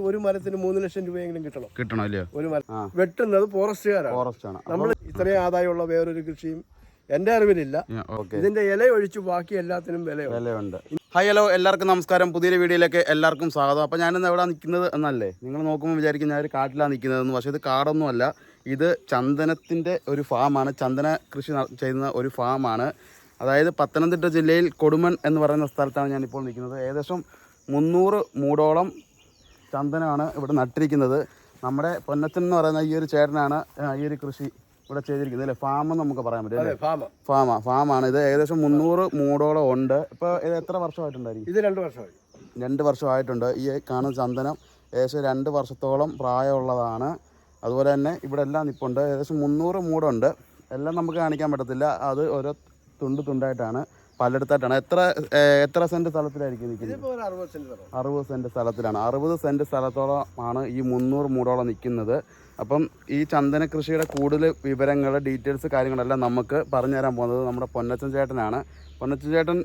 ഒരു മരത്തിന് മൂന്ന് ലക്ഷം രൂപയെങ്കിലും കിട്ടണം. കിട്ടണം അല്ലേ? ഒരു മരം വെട്ടുന്നത് ഫോറസ്റ്റുകാരാണ്. ഫോറസ്റ്റ് ആണ് നമ്മൾ ഇത്രയും ആദായമുള്ള വേറൊരു കൃഷിയും എന്റെ അറിവിലില്ല. ഇതിന്റെ ഇല ഒഴിച്ച് ബാക്കി എല്ലാത്തിനും വിലയുണ്ട്. വിലയുണ്ട്. ഹായ് ഹലോ എല്ലാവർക്കും നമസ്കാരം. പുതിയൊരു വീഡിയോയിലേക്ക് എല്ലാവർക്കും സ്വാഗതം. അപ്പോൾ ഞാനിന്ന് എവിടെ നിൽക്കുന്നത് എന്നല്ലേ? നിങ്ങൾ നോക്കുമ്പോൾ വിചാരിക്കും ഞാൻ ഒരു കാട്ടിലാണ് നിൽക്കുന്നതെന്ന്. പക്ഷേ ഇത് കാടൊന്നുമല്ല. ഇത് ചന്ദനത്തിന്റെ ഒരു ഫാമാണ്. ചന്ദന കൃഷി ചെയ്യുന്ന ഒരു ഫാമാണ്. അതായത് പത്തനംതിട്ട ജില്ലയിൽ കൊടുമൺ എന്ന് പറയുന്ന സ്ഥലത്താണ് ഞാനിപ്പോൾ നിൽക്കുന്നത്. ഏകദേശം മുന്നൂറ് മൂടോളം ചന്ദനമാണ് ഇവിടെ നട്ടിരിക്കുന്നത്. നമ്മുടെ പൊന്നത്തൻ എന്ന് പറയുന്ന ഈ ഒരു ചേട്ടനാണ് ഈ ഒരു കൃഷി ഇവിടെ ചെയ്തിരിക്കുന്നത്. അല്ലേ? ഫാം എന്ന് നമുക്ക് പറയാൻ പറ്റും ഫാം. ഫാമ ഫാമാ ഫാമാണ്. ഇത് ഏകദേശം മുന്നൂറ് മൂടോളം ഉണ്ട്. ഇപ്പോൾ ഇത് എത്ര വർഷമായിട്ടുണ്ടായിരിക്കും? ഇത് രണ്ട് വർഷമായി. രണ്ട് വർഷമായിട്ടുണ്ട്. ഈ കാണുന്ന ചന്ദനം ഏകദേശം രണ്ട് വർഷത്തോളം പ്രായമുള്ളതാണ്. അതുപോലെ തന്നെ ഇവിടെ എല്ലാം നിപ്പുണ്ട്. ഏകദേശം മുന്നൂറ് മൂടുണ്ട്. എല്ലാം നമുക്ക് കാണിക്കാൻ പറ്റത്തില്ല. അത് ഓരോ തുണ്ട് തുണ്ടായിട്ടാണ്. പലയിടത്തായിട്ടാണ്. എത്ര എത്ര സെന്റ് സ്ഥലത്തിലായിരിക്കും നിൽക്കുന്നത് അറുപത് സെന്റ് സ്ഥലത്തിലാണ്. അറുപത് സെന്റ് സ്ഥലത്തോളം ആണ് ഈ മുന്നൂറ് മൂടോളം നിൽക്കുന്നത് അപ്പം ഈ ചന്ദന കൃഷിയുടെ കൂടുതൽ വിവരങ്ങൾ ഡീറ്റെയിൽസ് കാര്യങ്ങളെല്ലാം നമുക്ക് പറഞ്ഞു തരാൻ പോകുന്നത് നമ്മുടെ പൊന്നച്ചൻ ചേട്ടനാണ്. പൊന്നച്ചൻ ചേട്ടൻ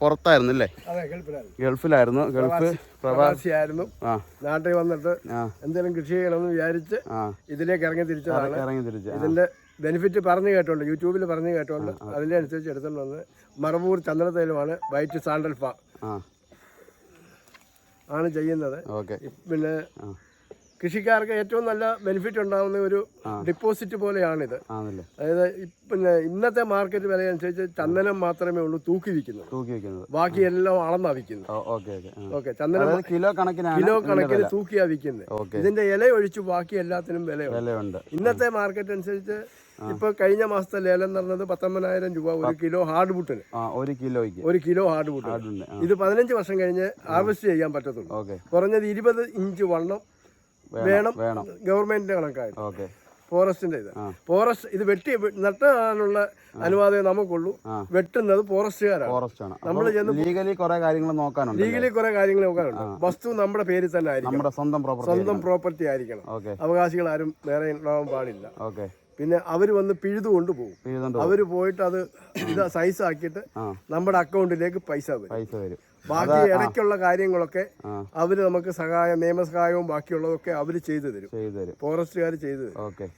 പുറത്തായിരുന്നു അല്ലേ? ഗൾഫിലായിരുന്നു. ഗൾഫിലായിരുന്നു. ഗൾഫ് പ്രവാസിയായിരുന്നു. നാട്ടിൽ വന്നിട്ട് എന്തെങ്കിലും കൃഷി ചെയ്യണമെന്ന് വിചാരിച്ച് ഇതിലേക്ക് ഇറങ്ങി തിരിച്ചതാണ്. ഇറങ്ങി തിരിച്ചു ഇതിന്റെ ബെനിഫിറ്റ് പറഞ്ഞു കേട്ടോണ്ട് യൂട്യൂബിൽ പറഞ്ഞു കേട്ടോണ്ട് അതിന്റെ അനുസരിച്ച് എടുത്തോണ്ട് വന്ന് മറവൂർ തൈലമാണ് വൈറ്റ് സാൻഡൽ ഫാം. ആണ് ചെയ്യുന്നത്. പിന്നെ കൃഷിക്കാർക്ക് ഏറ്റവും നല്ല ബെനിഫിറ്റ് ഉണ്ടാകുന്ന ഒരു ഡിപ്പോസിറ്റ് പോലെയാണിത്. അതായത് പിന്നെ ഇന്നത്തെ മാർക്കറ്റ് വില അനുസരിച്ച് ചന്ദനം മാത്രമേ ഉള്ളൂ തൂക്കി വിൽക്കുന്നത്. ബാക്കി എല്ലാം അളന്നാ വിൽക്കുന്നത്. ഓക്കെ ചന്ദനം കിലോ കണക്കിന് കിലോ കണക്കിന് തൂക്കി തൂക്കിയാ വിൽക്കുന്നത്. ഇതിന്റെ ഇല ഒഴിച്ച് ബാക്കി എല്ലാത്തിനും വിലയുണ്ട്. ഇന്നത്തെ മാർക്കറ്റ് അനുസരിച്ച് ഇപ്പൊ കഴിഞ്ഞ മാസത്തെ ലേലം നടന്നത് പത്തൊമ്പതിനായിരം രൂപ ഒരു കിലോ ഹാർഡ് ബുട്ടിന്. ഒരു കിലോയ്ക്ക്. ഒരു കിലോ ഹാർഡ് ബുട്ടിന്. ഇത് പതിനഞ്ച് വർഷം കഴിഞ്ഞ് ഹാർവെസ്റ്റ് ചെയ്യാൻ പറ്റത്തുള്ളൂ. ഓക്കെ. കുറഞ്ഞത് ഇരുപത് ഇഞ്ച് വണ്ണം വേണം ഗവൺമെന്റിന്റെ കണക്കായിട്ട്. ഓക്കെ. ഫോറസ്റ്റിന്റെ ഇത്. ഫോറസ്റ്റ് ഇത് വെട്ടി നട്ടാനുള്ള അനുവാദമേ നമുക്കുള്ളൂ. വെട്ടുന്നത് ഫോറസ്റ്റുകാരാണ്. നമ്മൾ ചെന്ന് ലീഗലി കുറെ കാര്യങ്ങൾ നോക്കാനുണ്ട് ലീഗലി കുറെ കാര്യങ്ങൾ നോക്കാനുണ്ട്. വസ്തു നമ്മുടെ പേരിൽ തന്നെ ആയിരിക്കും നമ്മുടെ സ്വന്തം പ്രോപ്പർട്ടി സ്വന്തം പ്രോപ്പർട്ടി ആയിരിക്കണം. അവകാശികൾ ആരും വേറെ ഉണ്ടാവാൻ പാടില്ല. ഓക്കെ. പിന്നെ അവർ വന്ന് പിഴുതു കൊണ്ടുപോകും. അവർ പോയിട്ട് അത് ഇത് സൈസ് ആക്കിയിട്ട് നമ്മുടെ അക്കൗണ്ടിലേക്ക് പൈസ വരും. പൈസ വരും. ബാക്കി ഇടയ്ക്കുള്ള കാര്യങ്ങളൊക്കെ അവർ നമുക്ക് സഹായം നിയമസഹായവും ബാക്കിയുള്ളതൊക്കെ അവർ ചെയ്തു തരും. ഫോറസ്റ്റുകാർ ചെയ്തു തരും. ഓക്കെ.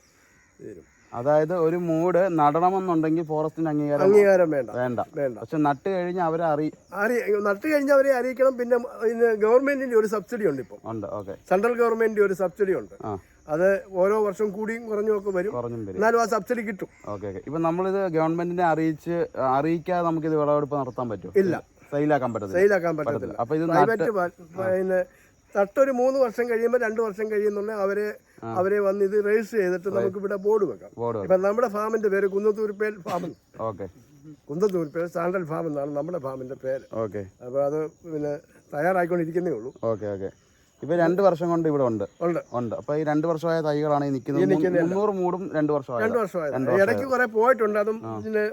അതായത് ഒരു മൂട് നടണമെന്നുണ്ടെങ്കിൽ ഫോറസ്റ്റിന് അംഗീകാരം അംഗീകാരം വേണ്ട. വേണ്ട. വേണ്ട. പക്ഷെ നട്ട് കഴിഞ്ഞ അവരെ അറി അറി നട്ട് കഴിഞ്ഞാൽ അവരെ അറിയിക്കണം. പിന്നെ ഗവൺമെന്റിന്റെ ഒരു സബ്സിഡി ഉണ്ട് ഇപ്പം. ഉണ്ട്. ഓക്കെ. സെൻട്രൽ ഗവൺമെന്റിന്റെ ഒരു സബ്സിഡി ഉണ്ട്. ആ. അത് ഓരോ വർഷം കൂടിയും കുറഞ്ഞും ഒക്കെ വരും. കുറഞ്ഞും വരും. എന്നാലും ആ സബ്സിഡി കിട്ടും. Okay okay. ഇപ്പൊ നമ്മളിത് ഗവൺമെന്റിനെ അറിയിച്ച് അറിയിക്കാതെ നമുക്ക് ഇത് വിളവെടുപ്പ് നടത്താൻ പറ്റും ഇല്ല. സെയിലാക്കാൻ പറ്റത്തില്ല. സെയിലാക്കാൻ പറ്റത്തില്ല. അപ്പൊ ഇത് പ്രൈവറ്റ് പിന്നെ തട്ടൊരു മൂന്ന് വർഷം കഴിയുമ്പോൾ രണ്ട് വർഷം കഴിയുന്നുണ്ടെങ്കിൽ അവരെ അവരെ വന്ന് ഇത് രജിസ്റ്റർ ചെയ്തിട്ട് നമുക്ക് ഇവിടെ ബോർഡ് വെക്കാം. ഇപ്പൊ നമ്മുടെ ഫാമിന്റെ പേര് Kunnathoorpel farm okay. Kunnathoorpel standard farm എന്നാണ് നമ്മുടെ ഫാമിന്റെ പേര്. ഓക്കെ. അപ്പൊ അത് പിന്നെ തയ്യാറായിക്കൊണ്ടിരിക്കുന്നേ ഉള്ളൂ. Okay okay. ഇപ്പൊ രണ്ട് വർഷം കൊണ്ട് ഇവിടെ ഉണ്ട്. ഉണ്ട്. ഉണ്ട്. അപ്പൊ ഈ രണ്ട് വർഷമായ തൈകളാണ് ഈ നിൽക്കുന്നത്. മുന്നൂറ് മൂടും രണ്ട് വർഷമായി രണ്ട് വർഷമായി ഇടയ്ക്ക് കുറെ പോയിട്ടുണ്ട്. അതും ഇതിന്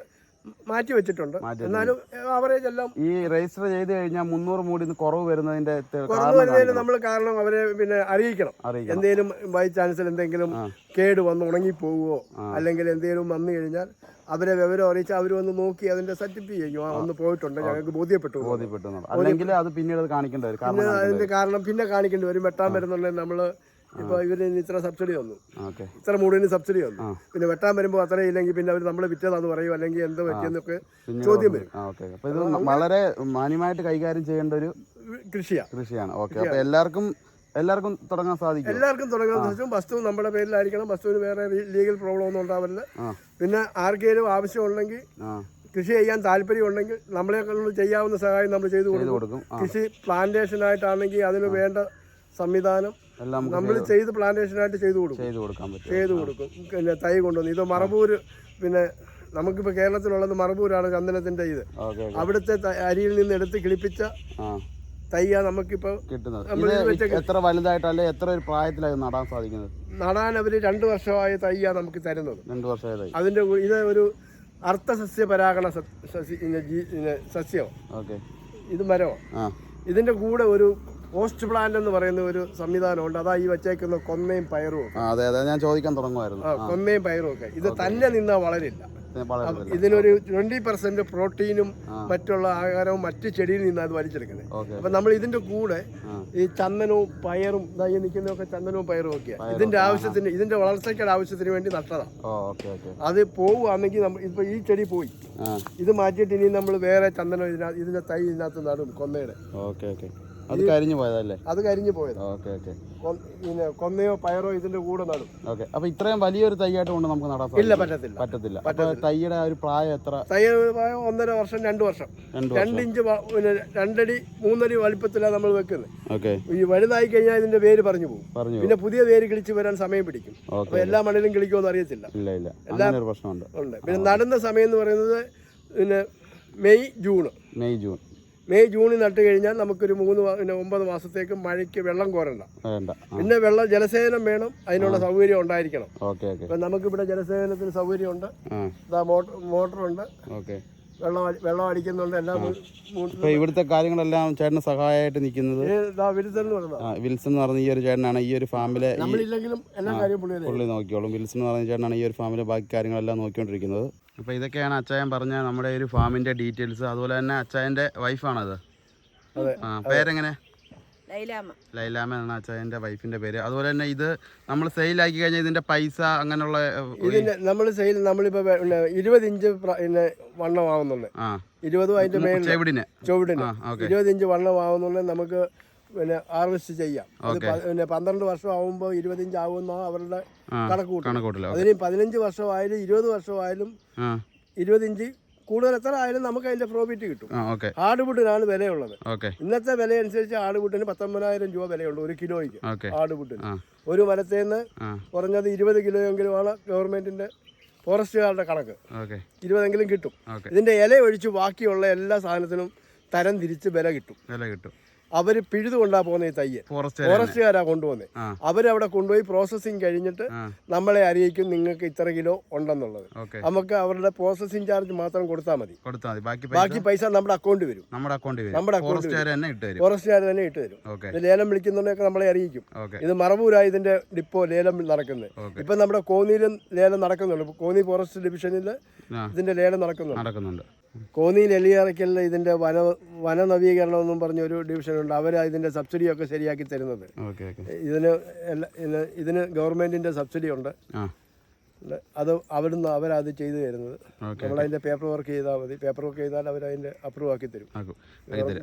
മാറ്റി വെച്ചിട്ടുണ്ട്. എന്നാലും അവറേജ് എല്ലാം ഈ രജിസ്റ്റർ ചെയ്ത് കഴിഞ്ഞാൽ മുന്നൂറ് മൂടിന്ന് കുറവ് വരുന്നതിന്റെ കുറവ് കാരണം വരുന്നതിന് നമ്മൾ കാരണം അവരെ പിന്നെ അറിയിക്കണം. എന്തെങ്കിലും ബൈ ചാൻസിൽ എന്തെങ്കിലും കേട് വന്ന് ഉണങ്ങിപ്പോവുകയോ അല്ലെങ്കിൽ എന്തെങ്കിലും വന്നു കഴിഞ്ഞാൽ അവരെ വിവരം അറിയിച്ച് അവർ വന്ന് നോക്കി അതിന്റെ സർട്ടിഫൈ ചെയ്യും ഒന്ന് പോയിട്ടുണ്ട്. ഞങ്ങൾക്ക് ബോധ്യപ്പെട്ടു. ബോധ്യപ്പെട്ടു അല്ലെങ്കിൽ അത് പിന്നീട് കാണിക്കേണ്ടി വരും. അതിന്റെ കാരണം പിന്നെ കാണിക്കേണ്ടി വരും. വെട്ടാൻ വരുന്നുണ്ടെങ്കിൽ നമ്മൾ ഇപ്പൊ ഇവരിന് ഇത്ര സബ്സിഡി വന്നു. ഇത്ര മൂടിന് സബ്സിഡി വന്നു. പിന്നെ വെട്ടാൻ വരുമ്പോൾ അത്ര ഇല്ലെങ്കിൽ പിന്നെ അവർ നമ്മൾ വിറ്റതാന്ന് പറയും അല്ലെങ്കിൽ എന്ത് പറ്റിയെന്നൊക്കെ ചോദ്യം വരും. ഇത് വളരെ മാന്യമായിട്ട് കൈകാര്യം ചെയ്യേണ്ട ഒരു കൃഷിയാണ്. കൃഷിയാണ് ഓക്കെ അപ്പൊ എല്ലാവർക്കും എല്ലാവർക്കും തുടങ്ങാൻ സാധിക്കും എല്ലാവർക്കും തുടങ്ങാൻ സാധിക്കും. വസ്തു നമ്മുടെ പേരിലായിരിക്കണം. വസ്തുവിന് വേറെ ലീഗൽ പ്രോബ്ലം ഒന്നും ഉണ്ടാവില്ല പിന്നെ ആർക്കെങ്കിലും ആവശ്യമുണ്ടെങ്കിൽ ഉണ്ടെങ്കിൽ കൃഷി ചെയ്യാൻ താല്പര്യം ഉണ്ടെങ്കിൽ നമ്മളെ കൊണ്ട് ചെയ്യാവുന്ന സഹായം നമ്മൾ ചെയ്തു കൊടുക്കും. കൃഷി പ്ലാന്റേഷൻ ആയിട്ടാണെങ്കിൽ അതിന് വേണ്ട സംവിധാനം എല്ലാം നമ്മൾ ചെയ്ത് പ്ലാന്റേഷൻ ആയിട്ട് ചെയ്തു കൊടുക്കും. ചെയ്തു കൊടുക്കാൻ പറ്റും. ചെയ്തു കൊടുക്കും. പിന്നെ തൈ കൊണ്ടുവന്ന് ഇത് മറബൂര് പിന്നെ നമുക്കിപ്പോൾ കേരളത്തിലുള്ളത് മറബൂരാണ് ചന്ദനത്തിന്റെ ഇത്. അവിടുത്തെ അരിയിൽ നിന്ന് എടുത്ത് കിളിപ്പിച്ച തയ്യാ നമുക്കിപ്പോ നമുക്കിപ്പോൾ കിട്ടുന്നത് എത്ര വലുതായിട്ടല്ലേ എത്ര ഒരു പ്രായത്തിലായി നടാൻ സാധിക്കുന്നത്? നടാൻ അവർ രണ്ട് വർഷമായ തയ്യാ നമുക്ക് തരുന്നത്. രണ്ട് വർഷമായി അതിന്റെ ഇത് ഒരു അർത്ഥസസ്യ പരാഗണ സസ്യ ഇന്ന സസ്യം. ഓക്കെ. ഇത് മരമാണ് ഇതിന്റെ കൂടെ ഒരു പോസ്റ്റ് പ്ലാൻ എന്ന് പറയുന്ന ഒരു സംവിധാനമുണ്ട്. അതാ ഈ വെച്ചേക്കുന്ന കൊന്നയും പയറും ഒക്കെ. അതെ അതെ. ഞാൻ ചോദിക്കാൻ തുടങ്ങുമായിരുന്നു ആ കൊന്നയും പയറും ഒക്കെ. ഇത് തന്നെ നിന്നാ വളരില്ല. ഇതിനൊരു ട്വന്റി പെർസെന്റ് പ്രോട്ടീനും മറ്റുള്ള ആഹാരവും മറ്റ് ചെടിയിൽ നിന്നാണ് അത് വലിച്ചെടുക്കുന്നത്. അപ്പൊ നമ്മൾ ഇതിന്റെ കൂടെ ഈ ചന്ദനവും പയറും ഇതായി നിൽക്കുന്ന നിൽക്കുന്നതൊക്കെ ചന്ദനവും പയറും ഒക്കെയാണ് ഇതിന്റെ ആവശ്യത്തിന് ഇതിന്റെ വളർച്ചയ്ക്കുടെ ആവശ്യത്തിന് വേണ്ടി നട്ടതാണ് അത് പോവുകയാണെങ്കിൽ നമ്മൾ ഇപ്പൊ ഈ ചെടി പോയി. ഇത് മാറ്റിയിട്ട് ഇനി നമ്മൾ വേറെ ചന്ദനം ഇതിനകത്ത് ഇതിന്റെ തൈ ഇതിനകത്ത് നടും കൊന്നയുടെ. Okay okay. അത് കരിഞ്ഞു പോയതല്ലേ? അത് കരിഞ്ഞു പോയത്. Okay okay. പിന്നെ കൊന്നയോ പയറോ ഇതിന്റെ കൂടെ നടും. ഓക്കെ. അപ്പൊ ഇത്രയും വലിയൊരു തൈയായിട്ട് കൊണ്ട് നമുക്ക് നടാൻ ഇല്ല? പറ്റത്തില്ല. പറ്റത്തില്ല. അപ്പൊ തൈയുടെ ആ ഒരു പ്രായം എത്ര? തൈ പ്രായം ഒന്നര വർഷം രണ്ട് വർഷം. രണ്ട് ഇഞ്ച് പിന്നെ രണ്ടടി മൂന്നടി വലിപ്പത്തിലാണ് നമ്മൾ വെക്കുന്നത്. ഓക്കെ. ഈ വലുതായി കഴിഞ്ഞാൽ ഇതിന്റെ പേര് പറഞ്ഞു പോകും. പറഞ്ഞു പിന്നെ പുതിയ വേര് കിളിച്ച് വരാൻ സമയം പിടിക്കും. അപ്പൊ എല്ലാ മണ്ണിലും കിളിക്കുമെന്ന് അറിയത്തില്ല. ഇല്ല ഇല്ല. എല്ലാ പ്രശ്നമുണ്ട്. ഉണ്ട്. പിന്നെ നടുന്ന സമയം എന്ന് പറയുന്നത് പിന്നെ May June May June. May ജൂണിൽ നട്ട് കഴിഞ്ഞാൽ നമുക്കൊരു മൂന്ന് പിന്നെ ഒമ്പത് മാസത്തേക്ക് മഴയ്ക്ക് വെള്ളം കോരണ്ട. പിന്നെ വെള്ളം ജലസേചനം വേണം അതിനുള്ള സൗകര്യം ഉണ്ടായിരിക്കണം. ഇപ്പം നമുക്കിവിടെ ജലസേചനത്തിന് സൗകര്യമുണ്ട്. ഉണ്ട് ഇതാ മോട്ടറുണ്ട്. ഓക്കെ. വെള്ളം വെള്ളം അടിക്കുന്നുണ്ട് എല്ലാം ഇവിടുത്തെ കാര്യങ്ങളെല്ലാം ചേട്ടന് സഹായമായിട്ട് നിൽക്കുന്നത്? ആ, വിൽസൺ എന്ന് പറഞ്ഞ ഈ ഒരു ചേട്ടനാണ് ഈ ഒരു ഫാമിലെ നമ്മളില്ലെങ്കിലും എല്ലാ കാര്യവും പുള്ളി പുള്ളി നോക്കിയോളും വിൽസൺ എന്ന് പറഞ്ഞ ചേട്ടനാണ് ഈ ഒരു ഫാമിലെ ബാക്കി കാര്യങ്ങളെല്ലാം നോക്കിക്കൊണ്ടിരിക്കുന്നത്. അപ്പോൾ ഇതൊക്കെയാണ് അച്ചായൻ പറഞ്ഞ നമ്മുടെ ഒരു ഫാമിന്റെ ഡീറ്റെയിൽസ്. അതുപോലെ തന്നെ അച്ചായന്റെ വൈഫാണത് അതെ. ആ പേരെങ്ങനെ? ലൈലാമ എന്നാണ് അച്ചായന്റെ വൈഫിന്റെ പേര്. അതുപോലെ തന്നെ ഇത് നമ്മൾ സെയിൽ ആക്കി കഴിഞ്ഞാൽ ഇതിന്റെ പൈസ അങ്ങനെയുള്ള ഇതിന്റെ നമ്മൾ സെയിൽ നമ്മളിപ്പോ വെ- പിന്നെ ഇരുപത് ഇഞ്ച് പിന്നെ വണ്ണമാവുന്നുണ്ട് ആ. ഇരുപതും അതിന്റെ മേളിൽ ചെവിടിന്. ചുവടിന്. ഇരുപത് ഇഞ്ച് വണ്ണമാവുന്നുണ്ട് നമുക്ക് പിന്നെ ഹാർവെസ്റ്റ് ചെയ്യാം. പിന്നെ പന്ത്രണ്ട് വർഷം ആവുമ്പോൾ ഇരുപത് ഇഞ്ച് ആവുന്ന അവരുടെ ആ കണക്ക് കൂട്ടും കണക്കൂട്ടില്ല അതിന് പതിനഞ്ച് വർഷമായാലും ഇരുപത് വർഷമായാലും ഇരുപത്തിയഞ്ച് കൂടുതൽ എത്ര ആയാലും നമുക്ക് അതിന്റെ പ്രോഫിറ്റ് കിട്ടും. ആടുപുട്ടിനാണ് വിലയുള്ളത്. ഇന്നത്തെ വില അനുസരിച്ച് ആടുപുട്ടിന് പത്തൊമ്പതിനായിരം രൂപ വിലയുള്ളൂ ഒരു കിലോയ്ക്ക് ആടുപുട്ടിന്. ഒരു മരത്തിൽ നിന്ന് കുറഞ്ഞത് ഇരുപത് കിലോയെങ്കിലുമാണ് ഗവൺമെന്റിന്റെ ഫോറസ്റ്റുകാരുടെ കണക്ക്. ഇരുപതെങ്കിലും കിട്ടും. ഇതിന്റെ ഇല ഒഴിച്ച് ബാക്കിയുള്ള എല്ലാ സാധനത്തിനും തരം തിരിച്ച് വില കിട്ടും. വില കിട്ടും. അവർ പിഴുതുകൊണ്ടാ പോകുന്ന ഈ തയ്യ് ഫോറസ്റ്റ് ഫോറസ്റ്റുകാരാ കൊണ്ടുപോകുന്നത് അവരവിടെ കൊണ്ടുപോയി പ്രോസസ്സിങ് കഴിഞ്ഞിട്ട് നമ്മളെ അറിയിക്കും നിങ്ങൾക്ക് ഇത്ര കിലോ ഉണ്ടെന്നുള്ളത്. നമുക്ക് അവരുടെ പ്രോസസ്സിങ് ചാർജ് മാത്രം കൊടുത്താൽ മതി. ബാക്കി പൈസ? നമ്മുടെ അക്കൗണ്ട് വരും. നമ്മുടെ അക്കൗണ്ട് വരും. നമ്മുടെ അക്കൗണ്ട് ഫോറസ്റ്റുകാർ തന്നെ ഇട്ട് തരും. ലേലം വിളിക്കുന്നുണ്ടെങ്കിൽ നമ്മളെ അറിയിക്കും. ഇത് മറവൂരായി ഇതിന്റെ ഡിപ്പോ ലേലം നടക്കുന്നത് ഇപ്പൊ നമ്മുടെ കോന്നിയിലും ലേലം നടക്കുന്നുണ്ട് കോന്നി ഫോറസ്റ്റ് ഡിവിഷനിൽ ഇതിന്റെ ലേലം നടക്കുന്നുണ്ട്. നടക്കുന്നുണ്ട്. കോന്നിയിൽ എലിയറയ്ക്കലിൽ ഇതിന്റെ വന വന നവീകരണം എന്നും പറഞ്ഞ ഒരു ഡിവിഷനുണ്ട്. അവരാ ഇതിന്റെ സബ്സിഡിയൊക്കെ ശരിയാക്കി തരുന്നത്. ഇതിന് ഇതിന് ഗവൺമെന്റിന്റെ സബ്സിഡി ഉണ്ട് അത് അവിടുന്ന് അവരത് ചെയ്തു തരുന്നത്. നമ്മളതിന്റെ നമ്മൾ അതിന്റെ പേപ്പർ വർക്ക് ചെയ്താൽ മതി. പേപ്പർ വർക്ക് ചെയ്താൽ അവർ അതിന്റെ അപ്രൂവ് ആക്കി തരും.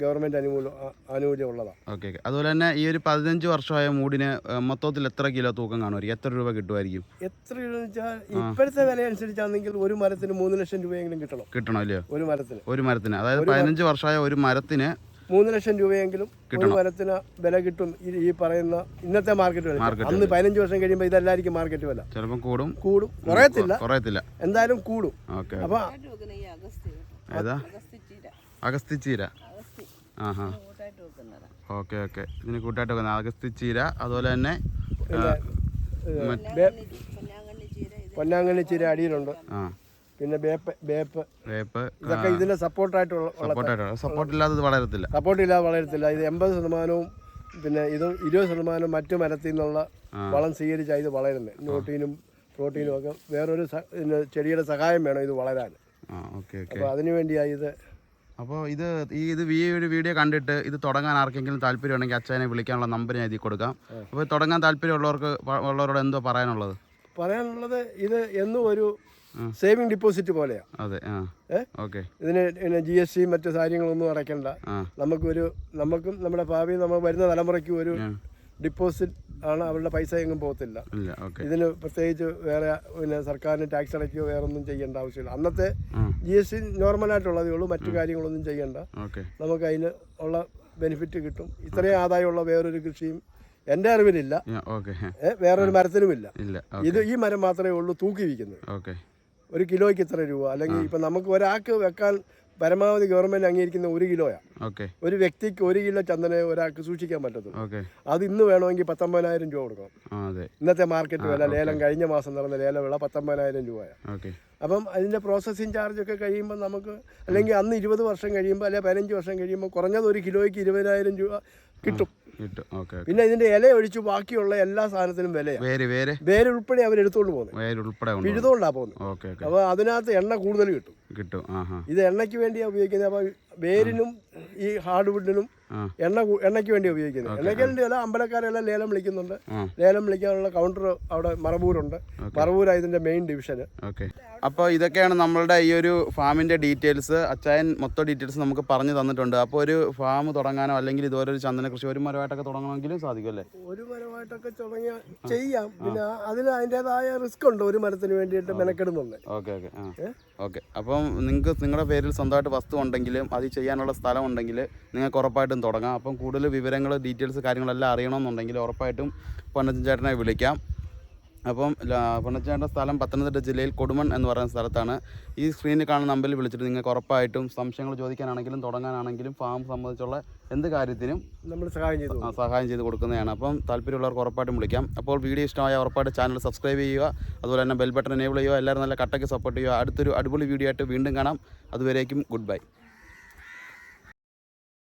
ഗവൺമെന്റ് അനുകൂല ആനുകൂല്യം ഉള്ളതാണ് ഓക്കെ അതുപോലെ തന്നെ ഈ ഒരു പതിനഞ്ച് വർഷമായ മൂടിന് മൊത്തത്തിൽ എത്ര കിലോ തൂക്കം കാണുമായിരിക്കും? എത്ര രൂപ കിട്ടുമായിരിക്കും? എത്ര രൂപ വെച്ചാൽ ഇപ്പോഴത്തെ വില അനുസരിച്ചാണെങ്കിൽ ഒരു മരത്തിന് മൂന്ന് ലക്ഷം രൂപയെങ്കിലും കിട്ടണം. കിട്ടണം അല്ലേ ഒരു മരത്തിന്. ഒരു മരത്തിന്. അതായത് പതിനഞ്ച് വർഷമായ ഒരു മരത്തിന് മൂന്ന് ലക്ഷം രൂപയെങ്കിലും ഒരു മരത്തിന് വില കിട്ടും. ഈ ഈ പറയുന്ന ഇന്നത്തെ മാർക്കറ്റ് വില. അന്ന് പതിനഞ്ച് വർഷം കഴിയുമ്പോൾ ഇതല്ലായിരിക്കും മാർക്കറ്റ് വില. ചിലപ്പം കൂടും. കൂടും. കുറയത്തില്ല. കുറയത്തില്ല. എന്തായാലും കൂടും. ഓക്കെ അപ്പൊ വെക്കുന്ന ഈ അഗസ്തി ഏതാ? അഗസ്തി ചീര അഗസ്തിച്ചീര അഗസ്തി ആ ഹാ കൂട്ടായിട്ട് വെക്കുന്നതാ. Okay okay. ഇതിന് കൂട്ടായിട്ട് വെക്കുന്ന അഗസ്തിച്ചീര അതുപോലെ തന്നെ ചീര ഇത് പൊന്നാങ്കണ്ണി ചീര അടിയിലുണ്ട്. ആ. പിന്നെ ബേപ്പ് ബേപ്പ് വേപ്പ് ഇതൊക്കെ ഇതിന്റെ സപ്പോർട്ടായിട്ടുള്ള സപ്പോർട്ടായിട്ട് സപ്പോർട്ട് ഇല്ലാതെ വളരത്തില്ല. സപ്പോർട്ട് ഇല്ലാതെ വളരത്തില്ല. ഇത് എൺപത് ശതമാനവും പിന്നെ ഇത് ഇരുപത് ശതമാനവും മറ്റു മരത്തിൽ നിന്നുള്ള വളം സ്വീകരിച്ചാണ് ഇത് വളരുന്നത് ന്യൂട്ടീനും പ്രോട്ടീനും ഒക്കെ വേറൊരു ചെടിയുടെ സഹായം വേണം ഇത് വളരാൻ. അപ്പോൾ അതിനു വേണ്ടിയാണ് ഇത് അപ്പോൾ ഇത് ഈ ഇത് ഈ ഒരു വീഡിയോ കണ്ടിട്ട് ഇത് തുടങ്ങാൻ ആർക്കെങ്കിലും താല്പര്യം ഉണ്ടെങ്കിൽ അച്ഛനെ വിളിക്കാനുള്ള നമ്പർ ഞാൻ എഴുതി കൊടുക്കാം. അപ്പോൾ തുടങ്ങാൻ താല്പര്യമുള്ളവർക്ക് ഉള്ളവരോട് എന്തോ പറയാനുള്ളത്? പറയാനുള്ളത് ഇത് എന്നും ഒരു. സേവിങ് ഡിപ്പോസിറ്റ് പോലെയാണ് അതെ? ഓക്കെ. ഇതിന് പിന്നെ ജി എസ് ടി മറ്റു കാര്യങ്ങളൊന്നും അടയ്ക്കണ്ട. നമുക്കൊരു നമുക്കും നമ്മുടെ ഭാവി നമ്മൾ വരുന്ന തലമുറയ്ക്കും ഒരു. ഡിപ്പോസിറ്റ് ആണ് അവരുടെ പൈസ എങ്ങും പോകത്തില്ല. ഇതിന് പ്രത്യേകിച്ച് വേറെ പിന്നെ സർക്കാരിന് ടാക്സ് അടയ്ക്കുകയോ വേറെ ഒന്നും ചെയ്യേണ്ട ആവശ്യമില്ല. അന്നത്തെ ജി എസ് ടി നോർമലായിട്ടുള്ളതേ ഉള്ളൂ മറ്റു കാര്യങ്ങളൊന്നും ചെയ്യേണ്ട. നമുക്ക് അതിന് ഉള്ള ബെനിഫിറ്റ് കിട്ടും. ഇത്രയും ആദായമുള്ള വേറൊരു കൃഷിയും എന്റെ അറിവിലില്ല. വേറൊരു മരത്തിനുമില്ല. ഇത് ഈ മരം മാത്രമേ ഉള്ളൂ തൂക്കി വിൽക്കുന്നത് ഓക്കെ. ഒരു കിലോയ്ക്ക് ഇത്ര രൂപ. അല്ലെങ്കിൽ ഇപ്പം നമുക്ക് ഒരാൾക്ക് വെക്കാൻ പരമാവധി ഗവൺമെന്റ് അംഗീകരിക്കുന്ന ഒരു കിലോയാ. ഒരു വ്യക്തിക്ക് ഒരു കിലോ ചന്ദന ഒരാൾക്ക് സൂക്ഷിക്കാൻ പറ്റത്തുള്ളൂ. അത് ഇന്ന് വേണമെങ്കിൽ പത്തൊമ്പതിനായിരം രൂപ കൊടുക്കണം. ഇന്നത്തെ മാർക്കറ്റ് വില ലേലം കഴിഞ്ഞ മാസം നടന്ന ലേല വില പത്തൊമ്പതിനായിരം രൂപയാണ് അപ്പം അതിന്റെ പ്രോസസ്സിങ് ചാർജ് ഒക്കെ കഴിയുമ്പോൾ നമുക്ക് അല്ലെങ്കിൽ അന്ന് ഇരുപത് വർഷം കഴിയുമ്പോൾ അല്ലെങ്കിൽ പതിനഞ്ച് വർഷം കഴിയുമ്പോൾ കുറഞ്ഞത് ഒരു കിലോയ്ക്ക് ഇരുപതിനായിരം രൂപ കിട്ടും. കിട്ടും. ഓക്കെ പിന്നെ ഇതിന്റെ ഇല ഒഴിച്ച് ബാക്കിയുള്ള എല്ലാ സാധനത്തിനും വിലയാണ് വേര് വേര്? വേര് ഉൾപ്പെടെ അവർ എടുത്തോണ്ട് പോകുന്നത് വേര് ഉൾപ്പെടെ പോകുന്നത് ഓക്കെ ഓക്കെ. അപ്പോൾ അതിനകത്ത് എണ്ണ കൂടുതൽ കിട്ടും. കിട്ടും. ആ ഇത് എണ്ണയ്ക്ക് വേണ്ടിയാണ് ഉപയോഗിക്കുന്നത്. അപ്പോൾ വേരിനും ഈ ഹാർഡ് വുഡിനും ആ. എണ്ണ എണ്ണയ്ക്ക് വേണ്ടി ഉപയോഗിക്കുന്നത് എണ്ണയ്ക്ക് വേണ്ടി അല്ല അമ്പലക്കാരെല്ലാം ലേലം വിളിക്കുന്നുണ്ട്. ലേലം വിളിക്കാനുള്ള കൗണ്ടർ അവിടെ മറവൂരുണ്ട്. മറവൂര ഇതിന്റെ മെയിൻ ഡിവിഷൻ ഓക്കെ. അപ്പോൾ ഇതൊക്കെയാണ് നമ്മളുടെ ഈ ഒരു ഫാമിന്റെ ഡീറ്റെയിൽസ് അച്ചായൻ മൊത്തം ഡീറ്റെയിൽസ് നമുക്ക് പറഞ്ഞു തന്നിട്ടുണ്ട്. അപ്പോൾ ഒരു ഫാം തുടങ്ങാനോ അല്ലെങ്കിൽ ഇതുപോലെ ഒരു ചന്ദന കൃഷി ഒരു മരമായിട്ടൊക്കെ തുടങ്ങണമെങ്കിലും സാധിക്കും അല്ലേ? ഒരു മരമായിട്ടൊക്കെ തുടങ്ങിയ ചെയ്യാം. പിന്നെ അതിന് അതിന്റെതായ റിസ്ക് ഉണ്ട് ഒരു മരത്തിന് വേണ്ടിയിട്ട് മെനക്കെടുന്നുണ്ട് ഓക്കെ ഓക്കെ. ആ. ഓക്കെ. അപ്പം നിങ്ങൾക്ക് നിങ്ങളുടെ പേരിൽ സ്വന്തമായിട്ട് വസ്തു ഉണ്ടെങ്കിലും അത് ചെയ്യാനുള്ള സ്ഥലം ഉണ്ടെങ്കിൽ നിങ്ങൾക്ക് ഉറപ്പായിട്ടും തുടങ്ങാം. അപ്പം കൂടുതൽ വിവരങ്ങൾ ഡീറ്റെയിൽസ് കാര്യങ്ങളെല്ലാം അറിയണമെന്നുണ്ടെങ്കിൽ ഉറപ്പായിട്ടും പൊന്നച്ചൻ ചേട്ടനെ വിളിക്കാം. അപ്പം പൊന്നച്ചേട്ടന്റെ സ്ഥലം പത്തനംതിട്ട ജില്ലയിൽ കൊടുമൺ എന്ന് പറയുന്ന സ്ഥലത്താണ്. ഈ സ്ക്രീനിൽ കാണുന്ന നമ്പറിൽ വിളിച്ചിട്ട് നിങ്ങൾക്ക് ഉറപ്പായിട്ടും സംശയങ്ങൾ ചോദിക്കാനാണെങ്കിലും തുടങ്ങാനാണെങ്കിലും ഫാം സംബന്ധിച്ചുള്ള എന്ത് കാര്യത്തിനും നമ്മൾ സഹായം ചെയ്തു. ആ, സഹായം ചെയ്ത് കൊടുക്കുന്നതാണ്. അപ്പം താല്പര്യമുള്ളവർക്ക് ഉറപ്പായിട്ടും വിളിക്കാം. അപ്പോൾ വീഡിയോ ഇഷ്ടമായ ഉറപ്പായിട്ട് ചാനൽ സബ്സ്ക്രൈബ് ചെയ്യുക. അതുപോലെ തന്നെ ബെൽ ബട്ടൺ എനേബിൾ ചെയ്യുക. എല്ലാവരും നല്ല കട്ടയ്ക്ക് സപ്പോർട്ട് ചെയ്യുക. അടുത്തൊരു അടിപൊളി വീഡിയോ ആയിട്ട് വീണ്ടും കാണാം. അതുവരേക്കും ഗുഡ് ബൈ